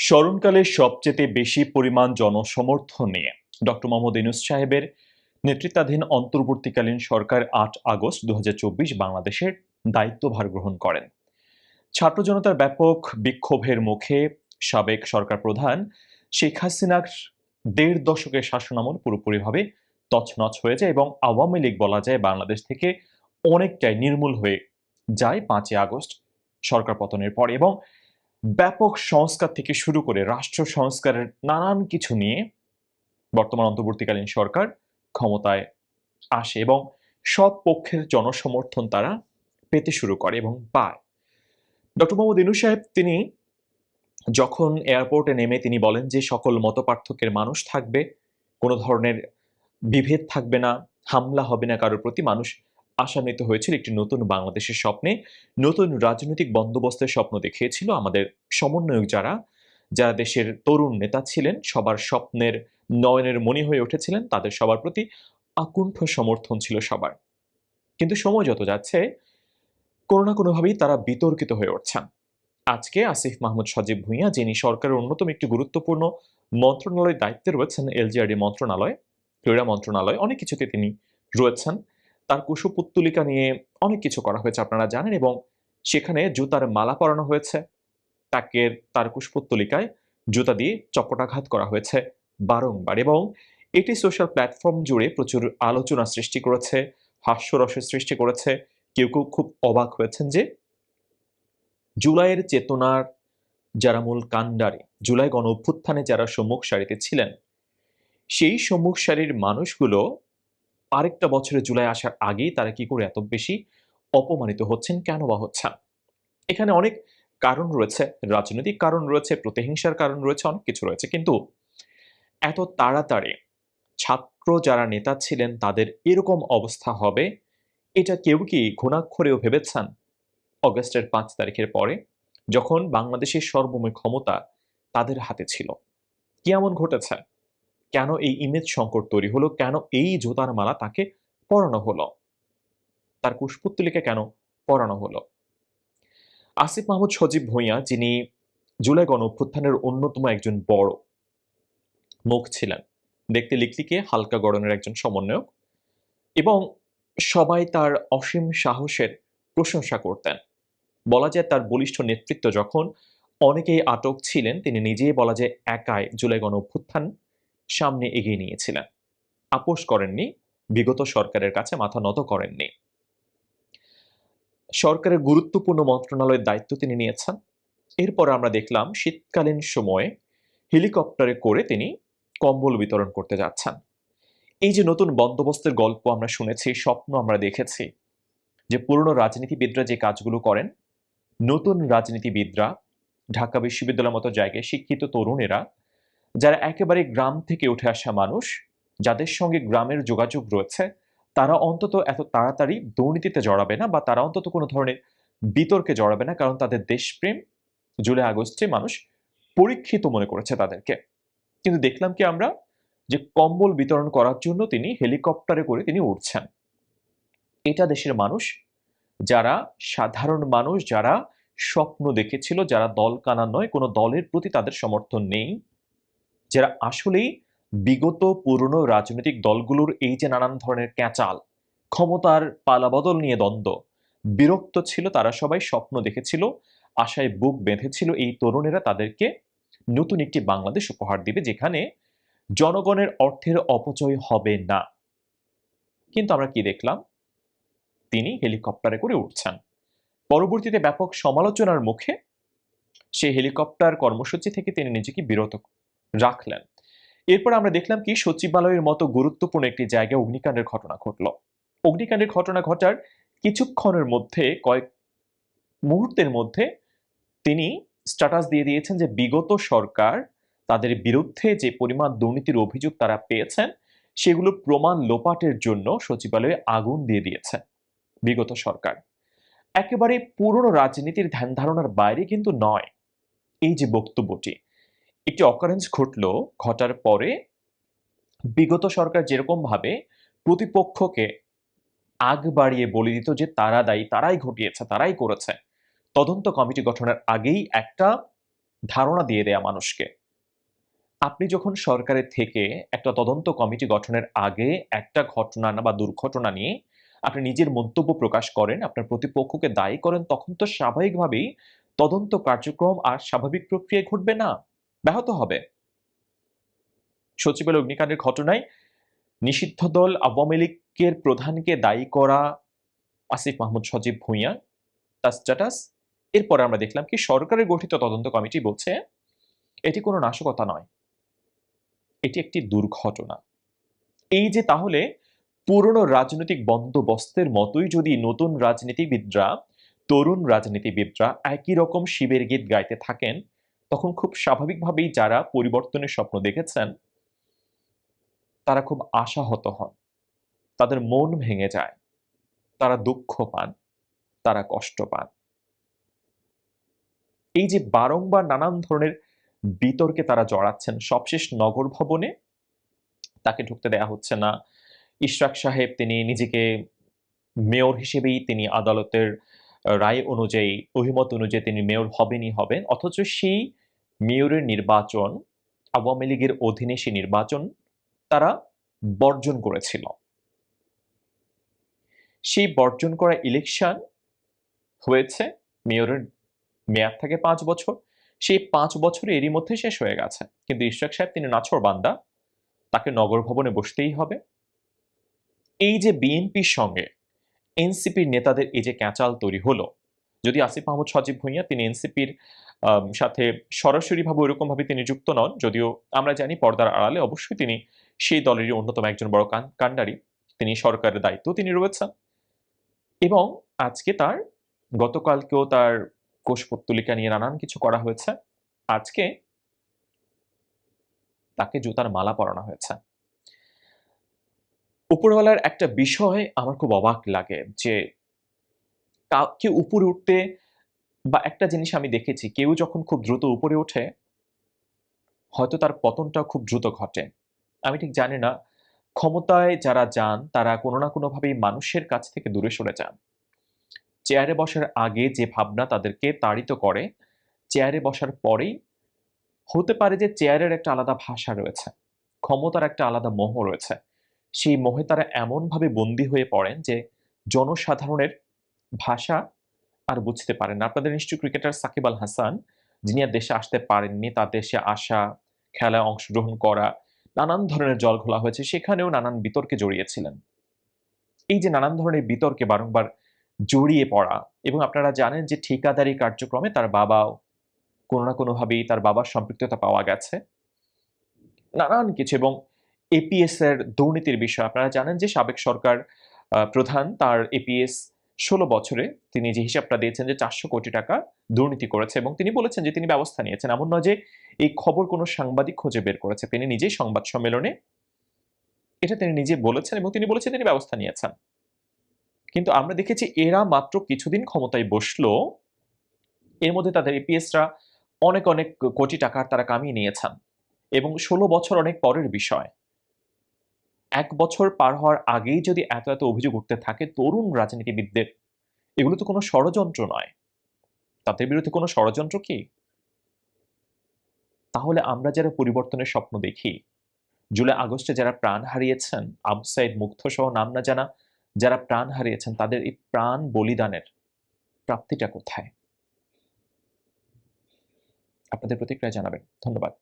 স্মরণকালে সবচেয়ে বেশি পরিমাণ জনসমর্থন নিয়ে ডক্টর মোহাম্মদ ইনুস সাহেবের নেতৃত্বাধীন অন্তর্বর্তীকালীন সরকার আট আগস্ট দু বাংলাদেশের দায়িত্বভার গ্রহণ করেন। ছাত্র জনতার ব্যাপক বিক্ষোভের মুখে সাবেক সরকার প্রধান শেখ হাসিনার দেড় দশকের শাসনামল পুরোপুরিভাবে তছনছ হয়ে যায় এবং আওয়ামী লীগ বলা যায় বাংলাদেশ থেকে অনেকটাই নির্মূল হয়ে যায় পাঁচই আগস্ট সরকার পতনের পর এবং ব্যাপক সংস্কার থেকে শুরু করে রাষ্ট্র সংস্কারের নানান কিছু নিয়ে বর্তমান অন্তর্বর্তীকালীন সরকার ক্ষমতায় আসে এবং সব পক্ষের জনসমর্থন তারা পেতে শুরু করে এবং পায়। ডক্টর মোহাম্মদ ইনু সাহেব তিনি যখন এয়ারপোর্টে নেমে তিনি বলেন যে সকল মত মানুষ থাকবে, কোনো ধরনের বিভেদ থাকবে না, হামলা হবে না কারোর প্রতি, মানুষ আশান্বিত হয়েছিল একটি নতুন বাংলাদেশের স্বপ্নে। নতুন রাজনৈতিক বন্দোবস্তের স্বপ্ন দেখিয়েছিল আমাদের সমন্বয়ক যারা যারা দেশের তরুণ নেতা ছিলেন, সবার স্বপ্নের নয়নের মণি হয়ে উঠেছিলেন, তাদের সবার প্রতি আকুণ্ঠ সমর্থন ছিল সবার। কিন্তু সময় যত যাচ্ছে, কোনো না কোনোভাবেই তারা বিতর্কিত হয়ে উঠছেন। আজকে আসিফ মাহমুদ সজীব ভুঁইয়া, যিনি সরকারের অন্যতম একটি গুরুত্বপূর্ণ মন্ত্রণালয়ের দায়িত্বে রয়েছেন, এলজিআরডি মন্ত্রণালয়, ক্রীড়া মন্ত্রণালয়, অনেক কিছুতে তিনি রয়েছেন। তার কুশপুত্তলিকা নিয়ে অনেক কিছু করা হয়েছে, আপনারা জানেন, এবং সেখানে জুতার মালা পরানো হয়েছে। তাকে তার কুশপুত্তলিকায় জুতা দিয়ে চপটাঘাত করা হয়েছে বারংবার, এবং এটি সোশ্যাল প্ল্যাটফর্ম জুড়ে প্রচুর আলোচনা সৃষ্টি করেছে, হাস্যরসের সৃষ্টি করেছে। কেউ কেউ খুব অবাক হয়েছেন যে জুলাইয়ের চেতনার যারা মূল কাণ্ডারি, জুলাই গণ অভ্যুত্থানে যারা সম্মুখ সারিতে ছিলেন, সেই সম্মুখ সারির মানুষগুলো আরেকটা বছরে জুলাই আসার আগেই তারা কি করে এত বেশি অপমানিত হচ্ছেন? কেন বা হচ্ছেন এখানে অনেক কারণ রয়েছে, রাজনৈতিক কারণ রয়েছে, প্রতিহিংসার কারণ রয়েছে, অনেক কিছু রয়েছে। কিন্তু এত তাড়াতাড়ি ছাত্র যারা নেতা ছিলেন তাদের এরকম অবস্থা হবে? এটা কেউ কি ঘুণাক্ষরেও ভেবেছেন? অগস্টের পাঁচ তারিখের পরে যখন বাংলাদেশের সর্বময় ক্ষমতা তাদের হাতে ছিল, কি এমন ঘটেছে? কেন এই ইমেজ সংকট তৈরি হলো? কেন এই জোতার মালা তাকে পরানো হলো? তার কুশপুত্তলিকে কেন পরানো হলো? আসিফ মাহমুদ সজীব ভূঁইয়া, যিনি জুলাই গণ অভ্যুত্থানের অন্যতম একজন বড় মুখ ছিলেন। দেখতে লিকলিকে হালকা গড়নের একজন সমন্বয়ক এবং সবাই তার অসীম সাহসের প্রশংসা করতেন। বলা যায় তার বলিষ্ঠ নেতৃত্ব যখন অনেকেই আটক ছিলেন, তিনি নিজেই বলা যায় একাই জুলাই গণ অভ্যুত্থান সামনে এগিয়ে নিয়েছিলেন। আপোষ করেননি, বিগত সরকারের কাছে মাথা নত করেননি। সরকারের গুরুত্বপূর্ণ মন্ত্রণালয়ের দায়িত্ব তিনি নিয়েছেন। এরপর আমরা দেখলাম, শীতকালীন সময়ে হেলিকপ্টারে করে তিনি কম্বল বিতরণ করতে যাচ্ছেন। এই যে নতুন বন্দোবস্তের গল্প আমরা শুনেছি, স্বপ্ন আমরা দেখেছি, যে পুরনো রাজনীতিবিদরা যে কাজগুলো করেন, নতুন রাজনীতিবিদরা ঢাকা বিশ্ববিদ্যালয়ের মতো জায়গায় শিক্ষিত তরুণেরা যারা একেবারে গ্রাম থেকে উঠে আসা মানুষ, যাদের সঙ্গে গ্রামের যোগাযোগ রয়েছে, তারা অন্তত এত তাড়াতাড়ি দুর্নীতিতে জড়াবে না বা তারা অন্তত কোনো ধরনের বিতর্কে জড়াবে না, কারণ তাদের দেশপ্রেম জুলাই আগস্টে মানুষ পরীক্ষিত মনে করেছে তাদেরকে। কিন্তু দেখলাম কি আমরা? যে কম্বল বিতরণ করার জন্য তিনি হেলিকপ্টারে করে তিনি উঠছেন। এটা দেশের মানুষ, যারা সাধারণ মানুষ, যারা স্বপ্ন দেখেছিল, যারা দল কানা নয়, কোনো দলের প্রতি তাদের সমর্থন নেই। যারা আসলেই বিগত পুরনো রাজনৈতিক দলগুলোর এই যে নানান ধরনের ক্যাঁচাল, ক্ষমতার পালাবদল নিয়ে দ্বন্দ্ব, বিরক্ত ছিল তারা সবাই, স্বপ্ন দেখেছিল, আশায় বুক বেঁধেছিল এই তরুণেরা তাদেরকে নতুন একটি বাংলাদেশ উপহার দিবে যেখানে জনগণের অর্থের অপচয় হবে না। কিন্তু আমরা কি দেখলাম? তিনি হেলিকপ্টারে করে উঠছেন। পরবর্তীতে ব্যাপক সমালোচনার মুখে সেই হেলিকপ্টার কর্মসূচি থেকে তিনি নিজেকে বিরত রাখলেন। এরপর আমরা দেখলাম কি, সচিবালয়ের মতো গুরুত্বপূর্ণ একটি জায়গায় অগ্নিকাণ্ডের ঘটনা ঘটল। অগ্নিকাণ্ডের ঘটনা ঘটার কিছুক্ষণের মধ্যে, কয়েক মুহূর্তের মধ্যে তিনি স্ট্যাটাস দিয়ে দিয়েছেন যে বিগত সরকার তাদের বিরুদ্ধে যে পরিমাণ দুর্নীতির অভিযোগ তারা পেয়েছেন সেগুলো প্রমাণ লোপাটের জন্য সচিবালয়ে আগুন দিয়ে দিয়েছে বিগত সরকার। একেবারে পুরনো রাজনীতির ধ্যান ধারণার বাইরে কিন্তু নয়। এই যে বক্তব্যটি একটি অকারেন্স ঘটল, ঘটার পরে বিগত সরকার যেরকম ভাবে প্রতিপক্ষকে আগ বাড়িয়ে বলে দিত যে তারা দায়ী, তারাই ঘটিয়েছে, তারাই করেছে, তদন্ত কমিটি গঠনের আগেই একটা ধারণা দিয়ে দেয়া মানুষকে। আপনি যখন সরকারের থেকে একটা তদন্ত কমিটি গঠনের আগে একটা ঘটনা বা দুর্ঘটনা নিয়ে আপনি নিজের মন্তব্য প্রকাশ করেন, আপনার প্রতিপক্ষকে দায়ী করেন, তখন তো স্বাভাবিকভাবেই তদন্ত কার্যক্রম আর স্বাভাবিক প্রক্রিয়ায় ঘটবে না। ব্যাহত হবে। সচিবালয় অগ্নিকাণ্ডের ঘটনায় নিষিদ্ধ দল আওয়ামী লীগের প্রধানকে দায়ী করা আসিফ মাহমুদ সজীব ভূঁইয়া, তার স্ট্যাটাস এরপরে আমরা দেখলাম কি সরকারের গঠিত তদন্ত কমিটি বলছে, এটি কোনো নাশকতা নয়। এটি একটি দুর্ঘটনা। এই যে তাহলে পুরনো রাজনৈতিক বন্দোবস্তের মতোই যদি নতুন রাজনীতিবিদরা, তরুণ রাজনীতিবিদরা একই রকম শিবের গীত গাইতে থাকেন তখন খুব স্বাভাবিকভাবেই যারা পরিবর্তনের স্বপ্ন দেখেছেন, তারা খুব আশাহত হন। তাদের মন ভেঙে যায়। তারা দুঃখ পান। তারা কষ্ট পান। এই যে বারংবার নানান ধরনের বিতর্কে তারা জড়াচ্ছেন, সবশেষ নগর ভবনে তাকে ঢুকতে দেয়া হচ্ছে না। ইশরাক সাহেব তিনি নিজেকে মেয়র হিসেবেই তিনি আদালতের রায় অনুযায়ী, অভিমত অনুযায়ী তিনি মেয়র হবেনই হবেন। অথচ সেই মেয়রের নির্বাচন, আওয়ামী লীগের অধীনে সেই নির্বাচন তারা বর্জন করেছিল। সেই বর্জন করা ইলেকশন হয়েছে মেয়রের মেয়াদ থাকে পাঁচ বছর। সেই পাঁচ বছরে এরই মধ্যে শেষ হয়ে গেছে। কিন্তু ইশরাক সাহেব, তিনি নাছর বান্দা, তাকে নগর ভবনে বসতেই হবে। এই যে বিএনপির সঙ্গে এনসিপির নেতাদের এই যে ক্যাচাল তৈরি হলো, যদি আসিফ মাহমুদ সজীব ভুঁইয়া, তিনি এনসিপির সাথে সরাসরিভাবে ওইরকমভাবে তিনি যুক্ত নন। যদিও আমরা জানি পর্দার আড়ালে অবশ্যই তিনি সেই দলেরই অন্যতম একজন বড় কাণ্ডারি। তিনি সরকারের দায়িত্ব তিনি রয়েছেন। এবং আজকে তার, গতকালকেও তার কোষপত্তলিকা নিয়ে নানান কিছু করা হয়েছে। আজকে তাকে জুতার মালা পরানো হয়েছে। উপরওয়ালার একটা বিষয় আমার খুব অবাক লাগে যে, কাউকে উপরে উঠতে বা একটা জিনিস আমি দেখেছি, কেউ যখন খুব দ্রুত উপরে ওঠে, হয়তো তার পতনটা খুব দ্রুত ঘটে। আমি ঠিক জানি না, ক্ষমতায় যারা যান, তারা কোনো না কোনোভাবেই মানুষের কাছ থেকে দূরে সরে যান। চেয়ারে বসার আগে যে ভাবনা তাদেরকে তাড়িত করে, চেয়ারে বসার পরেই হতে পারে যে চেয়ারের একটা আলাদা ভাষা রয়েছে, ক্ষমতার একটা আলাদা মোহ রয়েছে। সেই মোহে তারা এমনভাবে বন্দী হয়ে পড়েন যে জনসাধারণের ভাষা আর বুঝতে পারেন আপনাদের নিশ্চয়ই ক্রিকেটার সাকিব আল হাসান, যিনি আর দেশে আসতে পারেননি, তার দেশে আসা, খেলায় অংশগ্রহণ করা, নানান ধরনের জল ঘোলা হয়েছে, সেখানেও নানান বিতর্কে জড়িয়েছিলেন। এই যে নানান ধরনের বিতর্কে বারংবার জড়িয়ে পড়া এবং আপনারা জানেন যে ঠিকাদারি কার্যক্রমে তার বাবাও কোনো না কোনোভাবেই তার বাবার সম্পৃক্ততা পাওয়া গেছে। নানান কিছু এবং এপিএস এর দুর্নীতির বিষয়, আপনারা জানেন যে সাবেক সরকার প্রধান তার এপিএস ষোলো বছরে তিনি যে হিসাবটা দিয়েছেন যে চারশো কোটি টাকা দুর্নীতি করেছে এবং তিনি বলেছেন যে তিনি ব্যবস্থা নিয়েছেন। এমন নয় যে এই খবর কোনো সাংবাদিক খুঁজে বের করেছে। তিনি নিজেই সংবাদ সম্মেলনে এটা তিনি নিজে বলেছেন এবং তিনি বলেছেন তিনি ব্যবস্থা নিয়েছেন। কিন্তু আমরা দেখেছি এরা মাত্র কিছুদিন ক্ষমতায় বসল, এর মধ্যে তাদের এপিএসরা অনেক অনেক কোটি টাকার তারা কামিয়ে নিয়েছেন এবং ষোলো বছর অনেক পরের বিষয়। এক বছর পার হওয়ার আগেই যদি এত এত অভিযোগ উঠতে থাকে, তরুণ রাজনীতিবিদদের, এগুলো তো কোনো ষড়যন্ত্র নয়। তাদের বিরুদ্ধে কোনো ষড়যন্ত্র কি? তাহলে আমরা যারা পরিবর্তনের স্বপ্ন দেখি, জুলাই, আগস্টে যারা প্রাণ হারিয়েছেন, আবু সাইদ সহ নাম না জানা, যারা প্রাণ হারিয়েছেন, তাদের এই প্রাণ বলিদানের প্রাপ্তিটা কোথায়? আপনাদের প্রতিক্রিয়া জানাবেন। ধন্যবাদ।